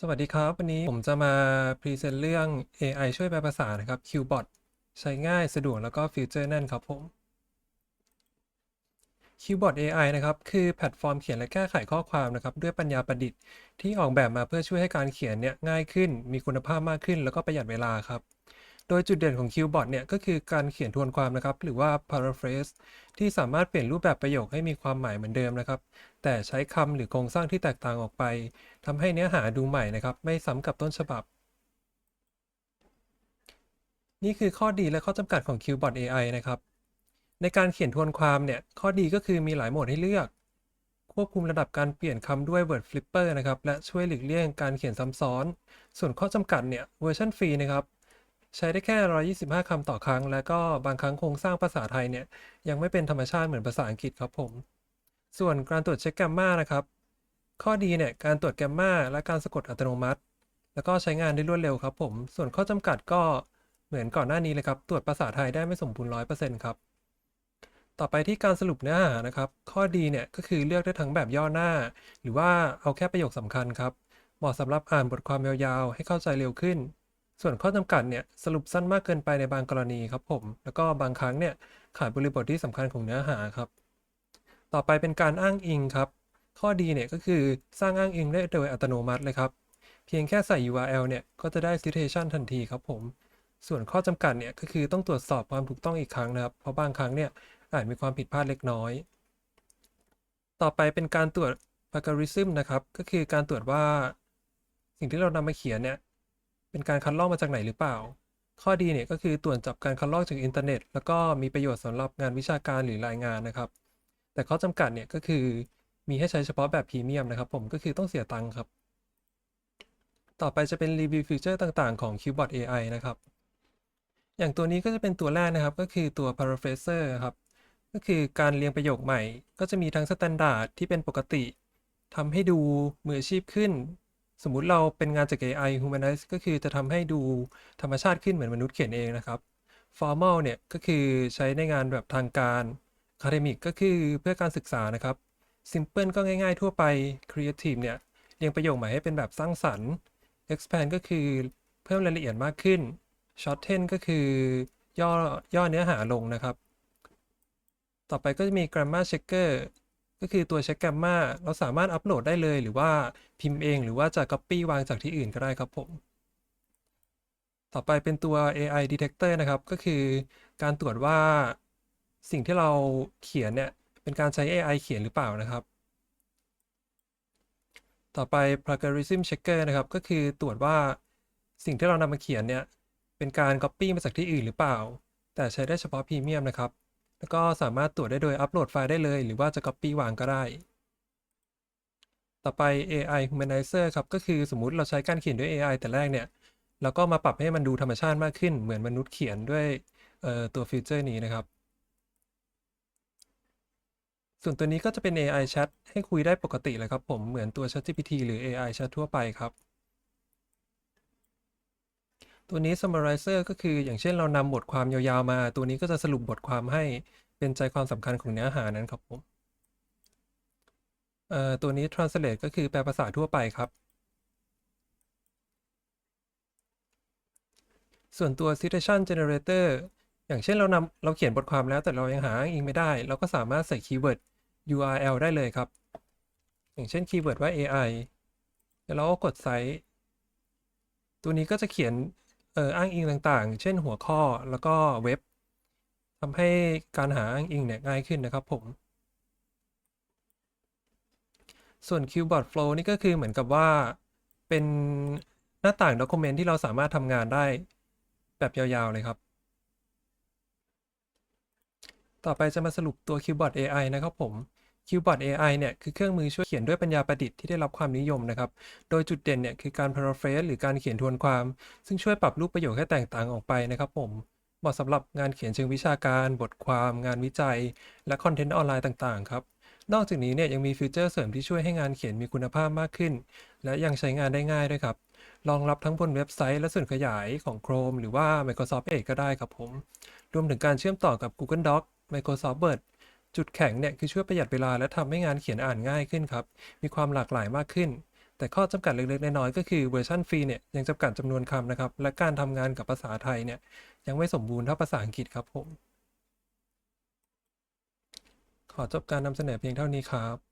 สวัสดีครับ วันนี้ผมจะมาพรีเซนต์เรื่อง AI ช่วยแปลภาษานะครับ QBot ใช้ง่ายสะดวกแล้วก็ฟิวเจอร์แน่นครับผม QBot AI นะครับ คือแพลตฟอร์มเขียนและแก้ไขข้อความนะครับ ด้วยปัญญาประดิษฐ์ ที่ออกแบบมาเพื่อช่วยให้การเขียนเนี่ยง่ายขึ้น มีคุณภาพมากขึ้น แล้วก็ประหยัดเวลาครับ โดยจุดเด่นของ QBot เนี่ยก็คือการเขียนทวนความนะครับ หรือว่า paraphrase ที่สามารถเปลี่ยนรูปแบบประโยคให้มีความหมายเหมือนเดิมนะครับ แต่ใช้คำหรือโครงสร้างที่แตกต่างออกไปทำให้เนื้อหาดูใหม่นะครับ ไม่ซ้ำกับต้นฉบับ นี่คือข้อดีและข้อจำกัดของ QBot AI นะครับ ในการเขียนทวนความเนี่ย ข้อดีก็คือมีหลายโหมดให้เลือก ควบคุมระดับการเปลี่ยนคำด้วย Word Flipper นะครับ และช่วยหลีกเลี่ยงการเขียนซ้ำซ้อน ส่วนข้อจำกัดเนี่ย เวอร์ชันฟรีนะครับ ใช้ได้แค่ 125 คำต่อครั้ง และก็บางครั้งโครงสร้างภาษาไทยเนี่ย ยังไม่เป็นธรรมชาติเหมือนภาษาอังกฤษครับผม ส่วนการตรวจเช็คแกรมมานะครับ ข้อดีเนี่ย การตรวจแกรมมาและการสะกดอัตโนมัติ แล้วก็ใช้งานได้รวดเร็วครับผม ส่วนข้อจำกัดก็เหมือนก่อนหน้านี้เลยครับ ตรวจภาษาไทยได้ไม่สมบูรณ์ร้อยเปอร์เซ็นต์ครับ ต่อไปที่การสรุปเนื้อหานะครับ ข้อดีเนี่ยก็คือเลือกได้ทั้งแบบย่อหน้า หรือว่าเอาแค่ประโยคสำคัญครับ เหมาะสำหรับอ่านบทความยาวๆ ให้เข้าใจเร็วขึ้น ส่วนข้อจำกัดเนี่ยสรุปสั้นมากเกินไปในบางกรณีครับผม แล้วก็บางครั้งเนี่ยขาดบริบทที่สำคัญของเนื้อหาครับ ต่อไปเป็นการอ้างอิงครับ ข้อดีเนี่ยก็คือสร้างอ้างอิงได้โดยอัตโนมัติเลยครับ เพียงแค่ใส่ URL เนี่ยก็จะได้ citation ทันทีครับผม ส่วนข้อจำกัดเนี่ยก็คือต้องตรวจสอบความถูกต้องอีกครั้งนะครับ เพราะบางครั้งเนี่ยอาจมีความผิดพลาดเล็กน้อย ต่อไปเป็นการตรวจ plagiarism นะครับ ก็คือการตรวจว่าสิ่งที่เรานำมาเขียนเนี่ย เป็นการคัดลอกมาจากไหนหรือเปล่า ข้อดีเนี่ยก็คือตรวจจับการคัดลอกจากอินเทอร์เน็ต แล้วก็มีประโยชน์สำหรับงานวิชาการหรือรายงานนะครับ แต่ข้อจำกัดเนี่ยก็คือมีให้ใช้เฉพาะแบบพรีเมียมนะครับ ผมก็คือต้องเสียตังค์ครับ ต่อไปจะเป็นรีวิวฟีเจอร์ต่างๆของ Qbot AI นะครับ อย่างตัวนี้ก็จะเป็นตัวแรกนะครับ ก็คือตัว paraphraser ครับ ก็คือการเรียงประโยคใหม่ ก็จะมีทั้งสแตนดาร์ดที่เป็นปกติทำให้ดูมืออาชีพขึ้น สมมุติเราเป็นงานจาก AI Humanize ก็คือจะทำให้ดูธรรมชาติขึ้นเหมือนมนุษย์เขียนเองนะครับ Formal เนี่ยก็คือใช้ในงานแบบทางการ Academic ก็คือเพื่อการศึกษานะครับ Simple ก็ง่ายๆทั่วไป Creative เนี่ยเรียงประโยคใหม่ให้เป็นแบบสร้างสรรค์ Expand ก็คือเพิ่มรายละเอียดมากขึ้น Shorten ก็คือย่อย่อเนื้อหาลงนะครับ ต่อไปก็จะมี Grammar Checker ก็คือตัวเช็ค Grammar เราสามารถอัปโหลดได้เลย หรือว่าพิมพ์เอง หรือว่าจะ Copy วางจากที่อื่นก็ได้ครับผม ต่อไปเป็นตัว AI Detector นะครับ ก็คือการตรวจว่าสิ่งที่เราเขียนเนี่ย เป็นการใช้ AI เขียนหรือเปล่านะครับ ต่อไป plagiarism checker นะครับ ก็คือตรวจว่าสิ่งที่เรานำมาเขียนเนี่ย เป็นการ copy มาจากที่อื่นหรือเปล่า แต่ใช้ได้เฉพาะพรีเมียมนะครับ แล้วก็สามารถตรวจได้โดยอัปโหลดไฟล์ได้เลย หรือว่าจะ copy วางก็ได้ ต่อไป AI humanizer ครับ ก็คือสมมุติเราใช้การเขียนด้วย AI แต่แรกเนี่ยแล้วก็มาปรับให้มันดูธรรมชาติมากขึ้น เหมือนมนุษย์เขียนด้วยตัวฟีเจอร์นี้นะครับ ส่วนตัวนี้ก็จะเป็น AI Chat ให้คุยได้ปกติเลยครับผม เหมือนตัว ChatGPT หรือ AI Chat ทั่วไปครับ ตัวนี้ summarizer ก็คืออย่างเช่นเรานำบทความยาวๆมา ตัวนี้ก็จะสรุปบทความให้เป็นใจความสำคัญของเนื้อหานั้นครับผมเอ่อตัวนี้ translate ก็คือแปลภาษาทั่วไปครับ ส่วนตัว citation generator อย่างเช่นเรานำเราเขียนบทความแล้วแต่เรายังหาอ้างอิงไม่ได้ เราก็สามารถใส่คีย์เวิร์ด URL ได้เลยครับ อย่างเช่นคีย์เวิร์ดว่า AI แล้วเราก็กดไซต์ตัวนี้ก็จะเขียน อ่ออ้างอิงต่างๆ เช่นหัวข้อแล้วก็เว็บทำให้การหาอ้างอิงเนี่ยง่ายขึ้นนะครับผม ส่วน Qbot Flow นี่ก็คือเหมือนกับว่าเป็นหน้าต่างด็อกเมนต์ที่เราสามารถทำงานได้แบบยาวๆเลยครับ ต่อไปจะมาสรุปตัว Qbot AI นะครับผม Qbot AI เนี่ยคือเครื่องมือช่วยเขียนด้วยปัญญาประดิษฐ์ที่ได้รับความนิยมนะครับ โดยจุดเด่นเนี่ยคือการ paraphrase หรือการเขียนทวนความ ซึ่งช่วยปรับรูปประโยคให้แตกต่างออกไปนะครับผมเหมาะสำหรับงานเขียนเชิงวิชาการ บทความงานวิจัย และคอนเทนต์ออนไลน์ต่างๆครับ นอกจากนี้เนี่ยยังมีฟีเจอร์เสริมที่ช่วยให้งานเขียนมีคุณภาพมากขึ้น และยังใช้งานได้ง่ายด้วยครับรองรับทั้งบนเว็บไซต์และส่วนขยายของ Chrome หรือว่า Microsoft Edge ก็ได้ครับผม รวมถึงการเชื่อมต่อกับ Google Docs Microsoft Word จุดแข็งเนี่ยคือช่วยประหยัดเวลาและทำให้งานเขียนอ่านง่ายขึ้นครับ มีความหลากหลายมากขึ้น แต่ข้อจำกัดเล็กๆน้อยๆก็คือเวอร์ชันฟรีเนี่ยยังจำกัดจำนวนคำนะครับ และการทำงานกับภาษาไทยเนี่ยยังไม่สมบูรณ์เท่าภาษาอังกฤษครับผม ขอจบการนำเสนอเพียงเท่านี้ครับ